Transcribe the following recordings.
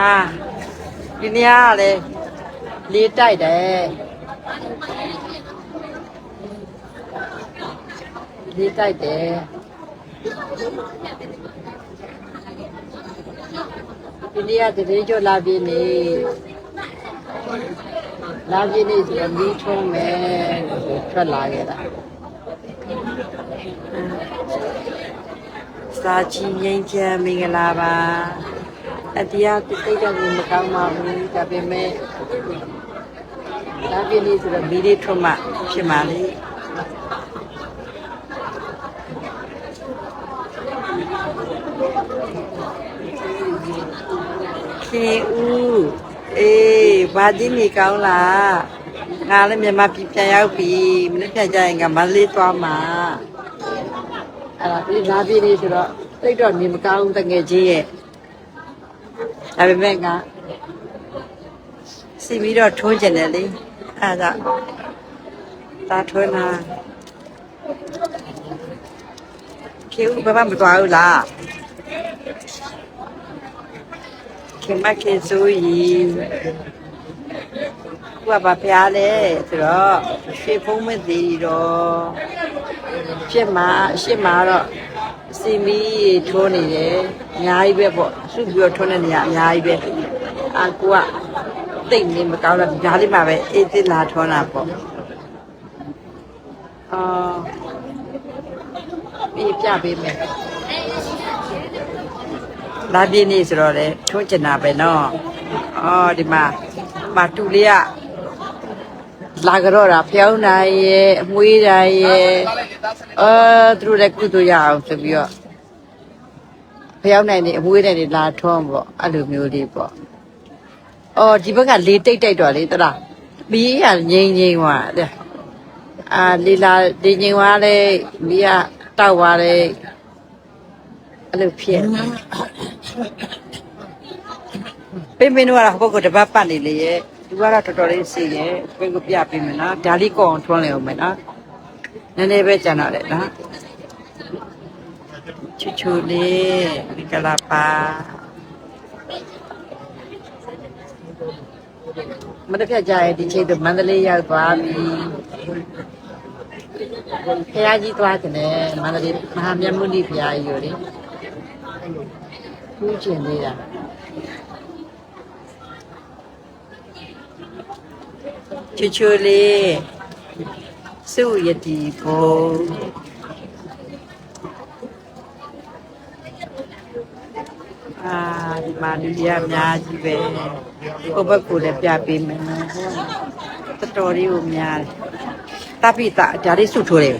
အာဒီနေရာကလည်းလေးတိုက်တယ်လေးတိုက်တယ်ဒီနေရာတရေကျော်လာပြင်းနေလာပြင်းနေဆိုတော့မီးထုံးမယ်လို့ထွက်လာခဲ့တာစာချီငိမ့်ချမ်းမင်္ဂလာပါ အတရားတိတ်တော့မကောင်းပါဘူးဒါပေမဲ့ဒါပြင်းနေဆိုတော့မီးလေးထွတ်မှဖြစ်မှာလေခင်ဦးအေးဘာဒီနေကောင်းလားငါလည်းမြန်မာပြည်ပြန်ရောက်ပြီမနေ့ပြန်ကြရင်ကမန္တလေးသွားမှာအဲ့ဒါဒီလာပြင်းနေဆိုတော့တိတ်တော့နေမကောင်းဘူးတငယ်ချင်းရဲ့ ဒါပေမဲ့ကစီပြီးတော့ထိုးကျင်တယ်လေအဲဒါဒါထိုးနာခေဦးဘာမှမသွားဘူးလားခေမခေဆိုရင်ကိုကဘာဖျားလဲဆိုတော့ရှေ့ဖုံးမသိတော့ ရှစ်မှာရှစ်မှာတော့စီမီထိုးနေတယ်အများကြီးပဲပေါ့အစုပြီးတော့ထိုးနေနေရအများကြီးပဲအာကိုကတိတ်နေမကောင်းတော့ဒါလေးမှပဲအေးသေးလာထောတာပေါ့အာပြေးပြပေးမယ်လာပြင်းနေဆိုတော့လေထွန်းကျင်တာပဲနော်အော်ဒီမှာမတူလေးကလာကြတော့တာဖျောင်းနိုင်ရဲ့အမွေးတိုင်းရဲ့ အာသူတို့လည်းကုသိုလ်ရအောင်ဆိုပြီးတော့ဖျောင်းနိုင်နေအမွေးတိုင်းတွေလာထွန်းပေါ့အဲ့လိုမျိုးလေးပေါ့အော်ဒီဘက်ကလေတိတ်တိတ်တော့လေတလားမီးရငိမ့်ငိမ့်သွားတဲ့အာလီလာဒီငိမ့်သွားလေမီးကတောက်သွားလေအဲ့လိုဖြစ်နေပင်ပင်တို့ကတော့ဟိုဘက်ကတပတ်ပတ်နေလေရဲ့သူကတော့တော်တော်လေးစီရဲ့ပင်ကိုပြပေးမယ်နော်ဒါလေးကောအောင်ထွန်းလဲအောင်မယ်နော်န ည်းနည်းပဲကြံတော့တယ်နော်ချူချူလေးဒီကလာပါမတစ်ဖြတ်ကြရဲ့ဒီချိန်တော့မန္တလေးရောက်သွားပြီဖះကြီးသွားတယ်နဲ့မန္တလေးမဟာမြတ်မုနိဖះကြီးကိုလေဘူးကျင်သေးတာချူချူလေး စုယတိဘုံအာဒီမှာလူကြီးအများကြီးပဲဟိုဘက်ကလည်းပြပေးမယ်တော်တော်လေးကိုများတယ်တပိတာဒါလေးစုထိုးတယ်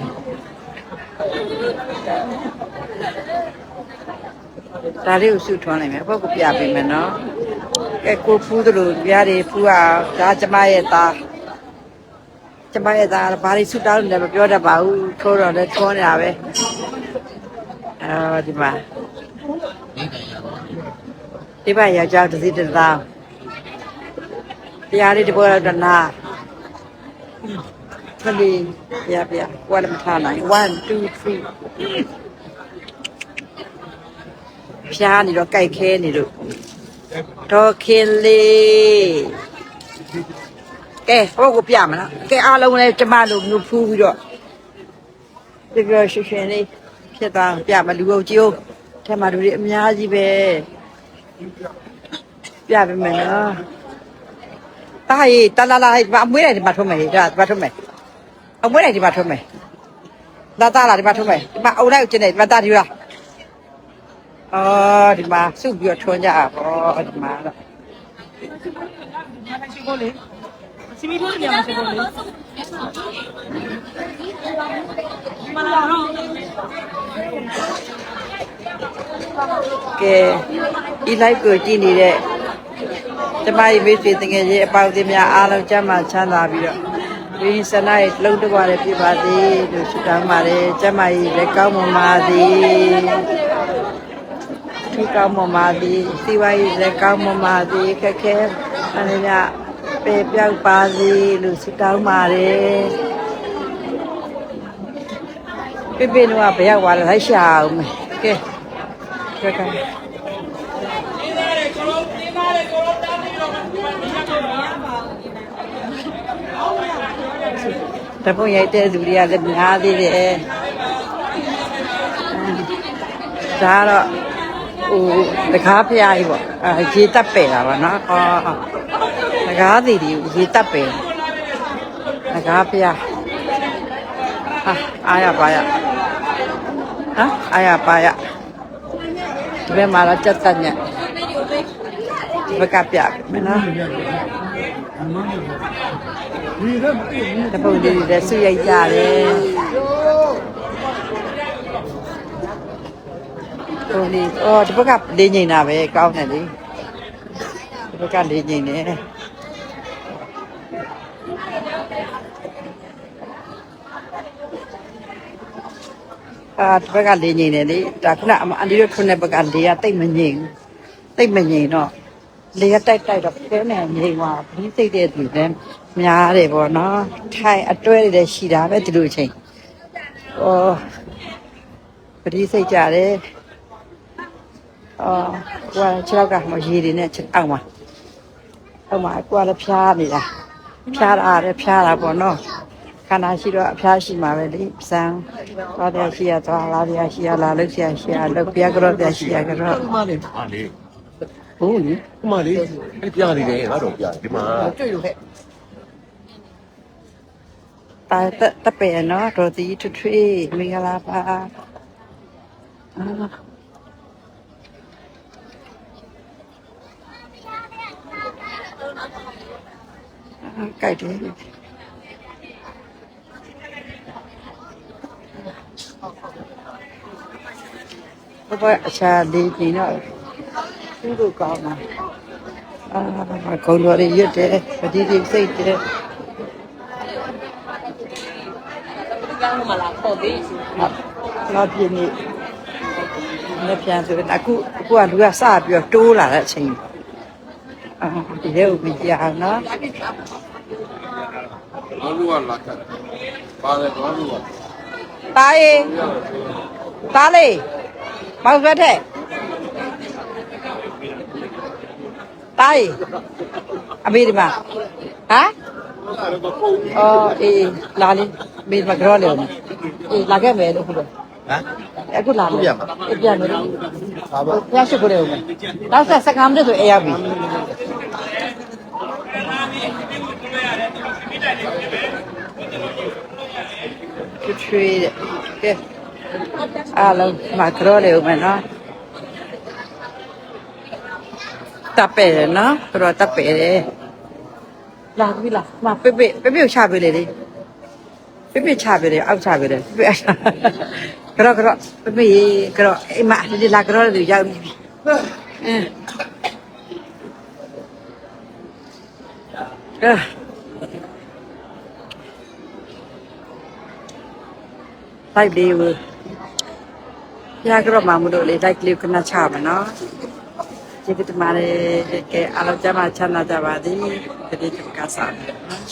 ဒါလေးကိုစုထွန်းနိုင်မယ်ဘက်ကပြပေးမယ်နော်ကဲကိုဖူးတို့လိုပြားတွေဖူးအောင်ဒါကျမရဲ့သား ကျမရဲ့သားဘာတွေဆူတောင်းနေလဲမပြောတတ်ပါဘူးထိုးတော့လည်းထွန်းနေတာပဲအဲဒီမှာဒီဘက်ယောက်ျားတစ်စီးတစ်သားတရားလေးတစ်ပွဲတော့တနာခလီပြပြကွာလည်းမထားနိုင်1 2 3ဖြားနေတော့ကြိုက်ခဲနေလို့ဒေါ်ခင်လေး ကဲဟောကိုပြမလားကဲအားလုံးလည်းကျမတို့မျိုးဖူးပြီးတော့ဒီကရွှေရွှေလေးဖြစ်သွားပြမလူအုပ်ကြီးထဲမှာလူတွေအများကြီးပဲပြပေးမယ်နော်တာဟေးတလာလာဟေးဒီမှာအမွေးလိုက်ဒီမှာထုံးမယ်ဟေးဒါဒီမှာထုံးမယ်အမွေးလိုက်ဒီမှာထုံးမယ်လာတာလာဒီမှာထုံးမယ်ဒီမှာအုံလိုက်ကျင်းနေဒီမှာတာဒီလားအော်ဒီမှာစုပြီးတော့ထွန်းကြတာပေါ့ဒီမှာတော့ရှိခိုးလေ စီမီထိုးနေရမှာရှိခိုးလေမလာတော့ကဲဒီ live ကိုကြည့်နေတဲ့ကျမရဲ့မိတ်ဆွေတကယ်ကြီးအပေါင်းအသင်းများအားလုံးကျမ်းမာချမ်းသာပြီးတော့ဝိစနာရဲ့လုံးတဝရပြပါစေလို့ဆုတောင်းပါတယ်ကျမ်းမာရေးလည်းကောင်းမွန်ပါစေဒီကောင်းမွန်ပါစေစီဝါရေးလည်းကောင်းမွန်ပါစေခက်ခဲအနေနဲ့ ပေပြောက်ပါစေလို့ဆုတောင်းပါတယ်ပြပြတော့ဘယ်ရောက်သွားလဲလိုက်ရှာအောင်မယ်ကဲကဲကဲတပုံရိုက်တဲ့သူတွေကလည်းများသေးတယ်ဒါကတော့ဟိုတကားဖျားကြီးပေါ့အဲရေတက်ပယ်တာပါနော်ဟော တကားသေးဒီရေတက်ပယ်တကားဖျားဟာအားရပါရဟမ်အားရပါရဒီဘက်မှာတော့ကြက်တက်ညက်ဒီဘက်ကပြမယ်နော်တပုတ်လေးတွေလည်းဆွရိုက်ကြတယ်ဟိုလေအော်ဒီဘက်ကလေးငိမ့်တာပဲကောင်းတယ်လေဒီဘက်ကလေးငိမ့်တယ် အာဒီဘက်ကလေးငိမ့်တယ်လေဒါခုနအမအန်ဒီတို့ထွန်းတဲ့ဘက်ကလေးကတိတ်မငိမ့်ဘူးတိတ်မငိမ့်တော့လေကတိုက်တိုက်တော့ခဲနေငိမ့်သွားဘီးစိတ်တဲ့သူလည်းများတယ်ပေါ့နော်ထိုင်အတွဲတွေလည်းရှိတာပဲဒီလိုအချိန်ဩဘီးစိတ်ကြတယ်အော်ကွာခြေောက်ကမရေတွေနဲ့ချက်အောက်မှာအောက်မှာကွာလည်းဖျားနေတာဖျားတာလည်းဖျားတာပေါ့နော် ခန္ဓာရှိတော့အဖျားရှိမှာပဲလေစံသွားတယ်ရှိရသွားလာရရှိရလာလို့ရှိရရှိရလို့ပြကြောပြရှိရကြောဒီမှာလေဟာလေဟုတ်လေဒီမှာလေအဲ့ပြနေတယ်ငါတော့ပြဒီမှာတွေ့လို့ခဲ့တာတတပယ်နော်တော်တီထွထွေးမင်္ဂလာပါအာအာကြိုက်တယ် ဘဘအခြားလေးပြင်တော့သူ့ကိုကောင်းတာအာကုံတော်ရရွတ်တယ်ပတိတိစိတ်တယ်ကျောင်းမှာလာခေါ်သေးတော့ပြင်းနေလက်ပြန်ဆိုရင်အခုအခုကလူကစပြီးတော့တိုးလာတဲ့အချိန်အာဒီလေဦးပြအောင်နော်ဘာလို့ကလာခတ်ပါတယ်ဘာလို့ကတားရေတားလေး မောက်ဆွဲတဲ့တားရေအမေဒီမှာဟမ်အော်အေးလာလေးမေဒီမှာကြောလေအေးလာခဲ့မယ်လို့ခုလို့ဟမ်အခုလာမယ်ပြန်ပါအေးပြန်မယ်လို့ဘာပါဖျားရှိခိုးတယ်ဦးမယ်နောက်ဆက်စက္ကန့်တည်းဆိုအေးရပြီချွချွေးတဲ့ကဲ အားလုံးမကရောလေဦးမယ်နော်တပ်ပဲတယ်နော်ကရောတပ်ပဲတယ်လာပြီလားမပေပေပေပေကိုချပေးလေလေပေပေချပေးတယ်အောက်ချပေးတယ်ပေပေကရောကရောပေပေကရောအိမ်မဒီလာကရောလေရောက်ပြီအင်းအာလိုက်လေးကို ပြကတော့မှမလို့လေလိုက်လေးခဏချပါနော်ကျေးဇူးတင်ပါတယ်ကဲအားလုံးကျမ်းမာချမ်းသာကြပါသည်တတိယကစားနော်